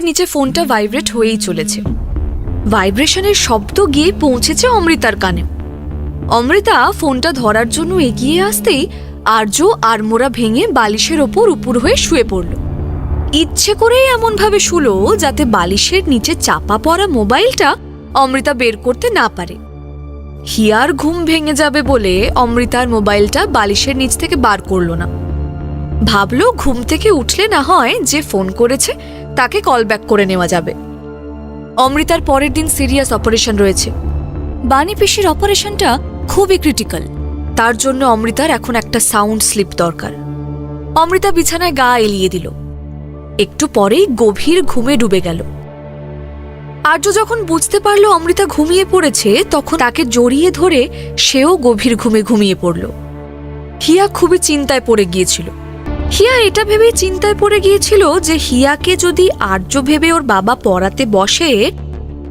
নিচে ফোনটা ভাইব্রেট হয়েই চলেছে। ভাইব্রেশনের শব্দ গিয়ে পৌঁছেছে অমৃতার কানে। অমৃতা ফোনটা ধরার জন্য এগিয়ে আসতেই আর্য আড়মোড়া ভেঙে বালিশের ওপর উপর হয়ে শুয়ে পড়ল। ইচ্ছে করেই এমনভাবে শুলো যাতে বালিশের নিচে চাপা পড়া মোবাইলটা অমৃতা বের করতে না পারে। হিয়ার ঘুম ভেঙে যাবে বলে অমৃতার মোবাইলটা বালিশের নিচ থেকে বার করল না। ভাবল ঘুম থেকে উঠলে না হয় যে ফোন করেছে তাকে কল ব্যাক করে নেওয়া যাবে। অমৃতার পরের দিন সিরিয়াস অপারেশন রয়েছে। বাণী পিসির অপারেশনটা খুবই ক্রিটিক্যাল তার জন্য অমৃতার এখন একটা সাউন্ড স্লিপ দরকার। অমৃতা বিছানায় গা এলিয়ে দিল। একটু পরেই গভীর ঘুমে ডুবে গেল। আর্য যখন বুঝতে পারল অমৃতা ঘুমিয়ে পড়েছে, তখন তাকে জড়িয়ে ধরে সেও গভীর ঘুমে ঘুমিয়ে পড়ল। হিয়া খুবই চিন্তায় পড়ে গিয়েছিল। হিয়া এটা ভেবেই চিন্তায় পড়ে গিয়েছিল যে হিয়াকে যদি আর্য ভেবে ওর বাবা পড়াতে বসে,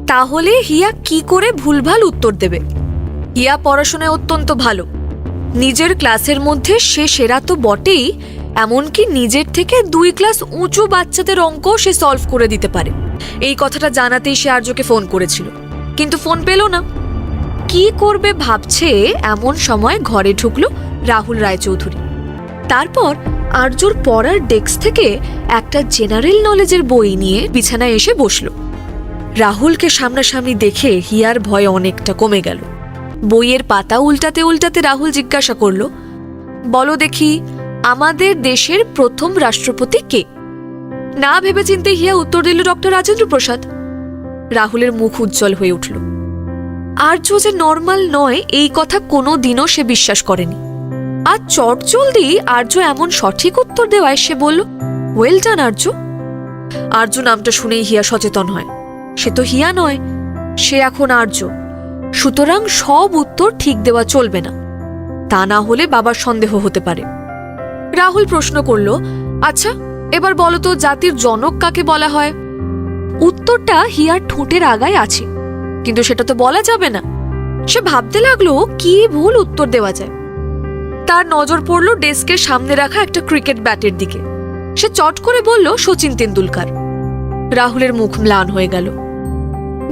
তাহলে হিয়া কি করে ভুলভাল উত্তর দেবে? হিয়া পড়াশোনায় অত্যন্ত ভালো। নিজের ক্লাসের মধ্যে সে সেরা তো বটেই, এমনকি নিজের থেকে দুই ক্লাস উঁচু বাচ্চাদের অঙ্ক সে সলভ করে দিতে পারে। এই কথাটা জানাতেই সে আর্যকে ফোন করেছিল। কিন্তু ফোন পেল না। কি করবে ভাবছে এমন সময় ঘরে ঢুকলো রাহুল রায়চৌধুরী। তারপর আর্যর পড়ার ডেস্ক থেকে একটা জেনারেল নলেজের বই নিয়ে বিছানায় এসে বসল। রাহুলকে সামনাসামনি দেখে হিয়ার ভয় অনেকটা কমে গেল। বইয়ের পাতা উল্টাতে উল্টাতে রাহুল জিজ্ঞাসা করল, বলো দেখি, আমাদের দেশের প্রথম রাষ্ট্রপতি কে? না ভেবেচিন্তে হিয়া উত্তর দিল ডক্টর রাজেন্দ্র প্রসাদ। রাহুলের মুখ উজ্জ্বল হয়ে উঠল। আর্য যে নর্মাল নয়, এই কথা কোনো দিনও সে বিশ্বাস করেনি। আর চটজলদি আর্য এমন সঠিক উত্তর দেওয়ায় সে বলল ওয়েল ডান আর্য। আর্য নামটা শুনেই হিয়া সচেতন হয়। সে তো হিয়া নয়, সে এখন আর্য। সুতরাং সব উত্তর ঠিক দেওয়া চলবে না। তা না হলে বাবার সন্দেহ হতে পারে। রাহুল প্রশ্ন করল আচ্ছা এবার বলো তো জাতির জনক কাকে বলা হয়? উত্তরটা হিয়ার ঠোঁটের আগায় আছে, কিন্তু সেটা তো বলা যাবে না। সে ভাবতে লাগল, কি ভুল উত্তর দেওয়া যায়? তার নজর পড়ল ডেস্কের সামনে রাখা একটা ক্রিকেট ব্যাটের দিকে। সে চট করে বলল, সচিন তেন্ডুলকার। রাহুলের মুখ ম্লান হয়ে গেল।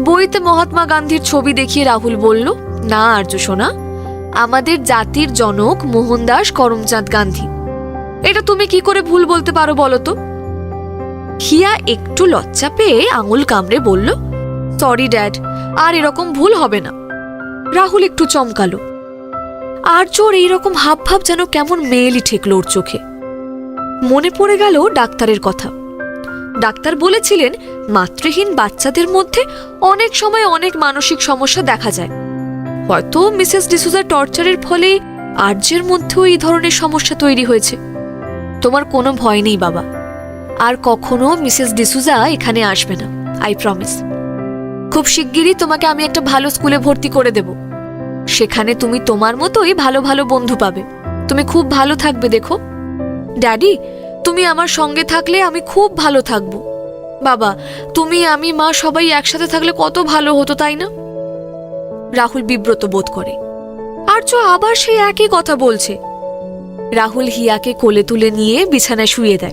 বইতে মহাত্মা গান্ধীর ছবি দেখিয়ে রাহুল বলল, না আর্য সোনা, আমাদের জাতির জনক মোহনদাস করমচাঁদ গান্ধী। এটা তুমি কি করে ভুল বলতে পারো বলো তো? হিয়া একটু লজ্জা পেয়ে আঙুল কামড়ে বলল, সরি ড্যাড, আর এরকম ভুল হবে না। রাহুল একটু চমকালো। আর্যর এইরকম হাব ভাব যেন কেমন মেয়েলি ঠেকলো ওর চোখে। মনে পড়ে গেল ডাক্তারের কথা। ডাক্তার বলেছিলেন, মাতৃহীন বাচ্চাদের মধ্যে অনেক সময় অনেক মানসিক সমস্যা দেখা যায়। হয়তো মিসেস ডিসুজার টর্চারের ফলে আর্যের মধ্যেও এই ধরনের সমস্যা তৈরি হয়েছে। তোমার কোনো ভয় নেই, বাবা। আর কখনো মিসেস ডিসুজা এখানে আসবে না, আই প্রমিস। খুব শিগগিরই তোমাকে আমি একটা ভালো স্কুলে ভর্তি করে দেব। সেখানে তুমি তোমার মতোই ভালো ভালো বন্ধু পাবে। তুমি খুব ভালো থাকবে, দেখো। ড্যাডি, তুমি আমার সঙ্গে থাকলে আমি খুব ভালো থাকব। বাবা, তুমি, আমি, মা সবাই একসাথে থাকলে কত ভালো হতো, তাই না? রাহুল বিব্রত বোধ করে। আর্য আবার সে একই কথা বলছে। রাহুল হিয়াকে কোলে তুলে নিয়ে বিছানায় শুয়ে দেয়।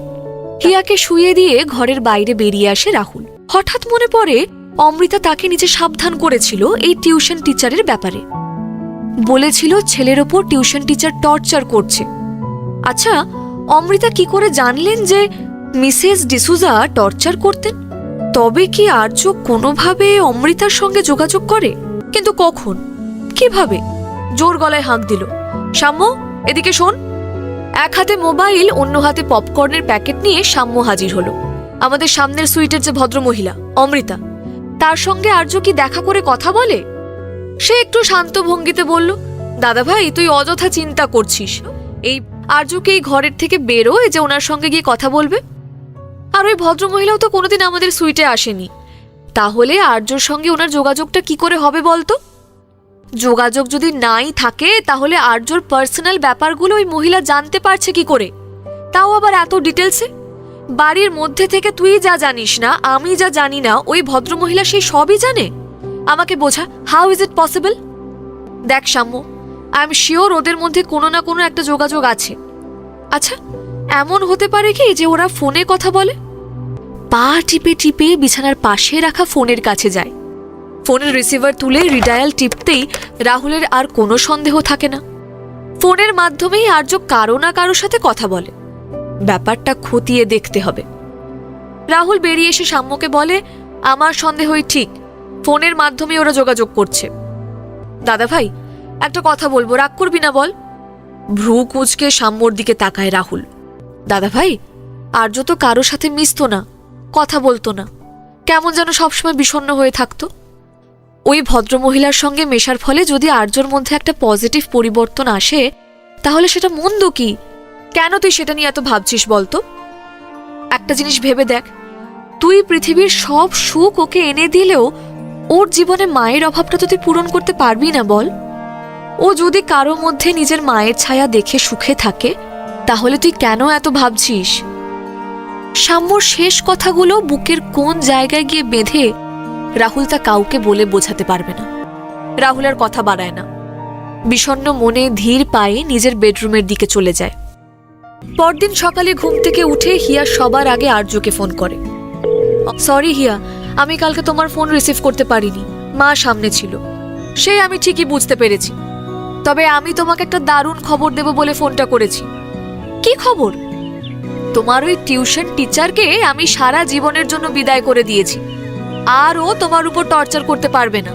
হিয়াকে শুয়ে দিয়ে ঘরের বাইরে বেরিয়ে আসে রাহুল। হঠাৎ মনে পড়ে, অমৃতা তাকে নিচে সাবধান করেছিল এই টিউশন টিচারের ব্যাপারে। বলেছিল ছেলের ওপর টিউশন টিচার টর্চার করছে। আচ্ছা অমৃতা কি করে জানলেন যে মিসেস ডিসুজা টর্চার করতেন? তবে কি আর্য কোনোভাবে অমৃতার সঙ্গে যোগাযোগ করে? কিন্তু কখন? কীভাবে? জোর গলায় হাঁক দিল। সাম্য এদিকে শোন। এক হাতে মোবাইল, অন্য হাতে পপকর্নের প্যাকেট নিয়ে সাম্য হাজির হলো। আমাদের সামনের সুইটের যে ভদ্রমহিলা, অমৃতা, তার সঙ্গে আর্য কি দেখা করে কথা বলে? সে একটু শান্ত ভঙ্গিতে বলল দাদা ভাই তুই অযথা চিন্তা করছিস। এই আর্যকে এই ঘরের থেকে বেরো, এই যে ওনার সঙ্গে গিয়ে কথা বলবে। আর ওই ভদ্রমহিলাও তো কোনোদিন আমাদের সুইটে আসেনি। তাহলে আর্যর সঙ্গে ওনার যোগাযোগটা কি করে হবে বলতো? যোগাযোগ যদি নাই থাকে, তাহলে আর্যর পার্সোনাল ব্যাপারগুলো ওই মহিলা জানতে পারছে কি করে? তাও আবার এত ডিটেলসে বাড়ির মধ্যে থেকে তুই যা জানিস না, আমি যা জানি না, ওই ভদ্রমহিলা সেই সবই জানে? আমাকে বোঝা হাউ ইজ ইট পসিবল দেখ সাম্য আই এম শিওর ওদের মধ্যে কোনো না কোনো একটা যোগাযোগ আছে। আচ্ছা এমন হতে পারে কি যে ওরা ফোনে কথা বলে? পা টিপে টিপে বিছানার পাশে রাখা ফোনের কাছে যায়। ফোনের রিসিভার তুলে রিডায়াল টিপতেই রাহুলের আর কোনো সন্দেহ থাকে না। ফোনের মাধ্যমেই আর্য কারও না কারোর সাথে কথা বলে। ব্যাপারটা খতিয়ে দেখতে হবে। রাহুল বেরিয়ে এসে সাম্যকে বলে, আমার সন্দেহই ঠিক ফোনের মাধ্যমে ওরা যোগাযোগ করছে। দাদা ভাই, একটা কথা বলব, রাগ করবি না বল? ভ্রু কুচকে সাম্যর দিকে তাকায় রাহুল। দাদা ভাই, আর্য তো কারও সাথে মিশতো না, কথা বলতো না। কেমন যেন সবসময় বিষণ্ণ হয়ে থাকতো। ওই ভদ্রমহিলার সঙ্গে মেশার ফলে যদি আর্যর মধ্যে একটা পজিটিভ পরিবর্তন আসে, তাহলে সেটা মন্দ কি? কেন তুই সেটা নিয়ে এত ভাবছিস বলতো? একটা জিনিস ভেবে দেখ, তুই পৃথিবীর সব সুখ ওকে এনে দিলেও ওর জীবনে মায়ের অভাবটা তো তুই পূরণ করতে পারবি না, বল। ও যদি কারও মধ্যে নিজের মায়ের ছায়া দেখে সুখে থাকে, তাহলে তুই কেন এত ভাবছিস? সাম্যর শেষ কথাগুলো বুকের কোন জায়গায় গিয়ে বেঁধে রাহুল তা কাউকে বলে বোঝাতে পারবে না। রাহুল আর কথা বাড়ায় না। বিষণ্ণ মনে ধীর পায়ে নিজের বেডরুমের দিকে চলে যায়। পরদিন সকালে ঘুম থেকে উঠে হিয়া সবার আগে আর্যকে ফোন করে। সরি হিয়া আমি কালকে তোমার ফোন রিসিভ করতে পারিনি। মা সামনে ছিল। সে আমি ঠিকই বুঝতে পেরেছি। তবে আমি তোমাকে একটা দারুণ খবর দেব বলে ফোনটা করেছি। কি খবর? তোমার ওই টিউশন টিচারকে আমি সারা জীবনের জন্য বিদায় করে দিয়েছি। আর ও তোমার উপর টর্চার করতে পারবে না।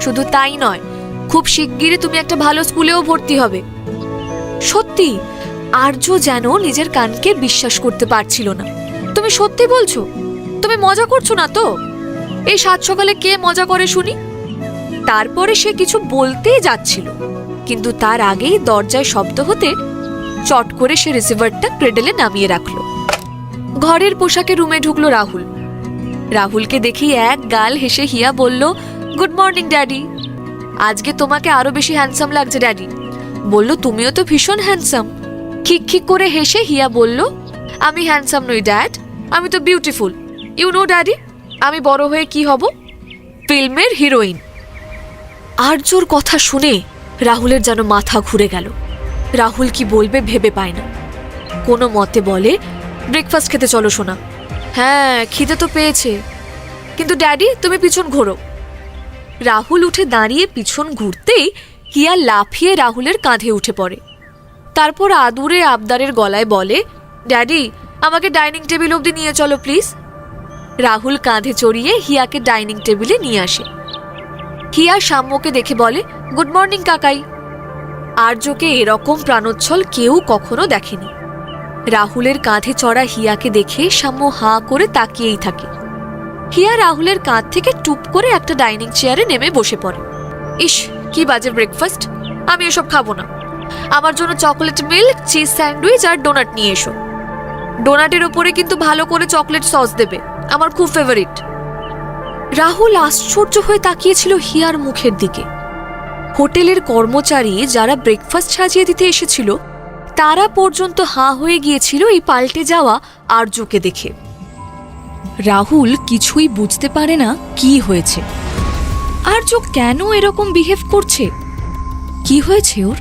শুধু তাই নয়, খুব শিগগিরই তুমি একটা ভালো স্কুলেও ভর্তি হবে। সত্যি, আর্য যেন নিজের কানকে বিশ্বাস করতে পারছিল না। তুমি সত্যি বলছো? তুমি মজা করছ না তো? এই সাত সকালে কে মজা করে শুনি? তারপরে সে কিছু বলতেই যাচ্ছিল, কিন্তু তার আগেই দরজায় শব্দ হতে চট করে সে রিসিভারটা ক্রেডেলে নামিয়ে রাখল। ঘরের পোশাকে রুমে ঢুকলো রাহুল। রাহুলকে দেখি এক গাল হেসে হিয়া বলল, গুড মর্নিং, ড্যাডি। আজকে তোমাকে আরও বেশি হ্যান্ডসাম লাগছে, ড্যাডি। বলল, তুমিও তো ভীষণ হ্যান্ডসাম। খিক খিক করে হেসে হিয়া বলল, আমি হ্যান্ডসাম নই, ড্যাড। আমি তো বিউটিফুল। ইউ নো ড্যাডি আমি বড় হয়ে কি হব? ফিল্মের হিরোইন আর্যর কথা শুনে রাহুলের যেন মাথা ঘুরে গেল। রাহুল কি বলবে ভেবে পায় না। কোনো মতে বলে ব্রেকফাস্ট খেতে চলো শোনা হ্যাঁ খিদে তো পেয়েছে। কিন্তু ড্যাডি তুমি পিছন ঘোরো। রাহুল উঠে দাঁড়িয়ে পিছন ঘুরতেই হিয়া লাফিয়ে রাহুলের কাঁধে উঠে পড়ে। তারপর আদুরে আবদারের গলায় বলে ড্যাডি আমাকে ডাইনিং টেবিল অবধি নিয়ে চলো প্লিজ রাহুল কাঁধে চড়িয়ে হিয়াকে ডাইনিং টেবিলে নিয়ে আসে। হিয়া সাম্যকে দেখে বলে, গুড মর্নিং, কাকাই। আর্যকে এরকম প্রাণোচ্ছল কেউ কখনো দেখেনি। রাহুলের কাঁধে চড়া হিয়াকে দেখে সাম্য হাঁ করে তাকিয়েই থাকে। হিয়া রাহুলের কাঁধ থেকে টুপ করে একটা ডাইনিং চেয়ারে নেমে বসে পড়ে। ইস, কি বাজে ব্রেকফাস্ট! আমি এসব খাব না। আমার জন্য চকলেট মিল্ক, চিজ স্যান্ডউইচ আর ডোনাট নিয়ে এসো। ডোনাটের ওপরে কিন্তু ভালো করে চকলেট সস দেবে। আমার খুব ফেভারিট রাহুল আশ্চর্য হয়ে তাকিয়েছিল হিয়ার মুখের দিকে। হোটেলের কর্মচারী যারা ব্রেকফাস্ট সাজিয়ে দিতে এসেছিল, তারা পর্যন্ত হাঁ হয়ে গিয়েছিল এই পাল্টে যাওয়া আর্যকে দেখে। রাহুল কিছুই বুঝতে পারে না কি হয়েছে। আর্য কেন এরকম বিহেভ করছে? কি হয়েছে ওর?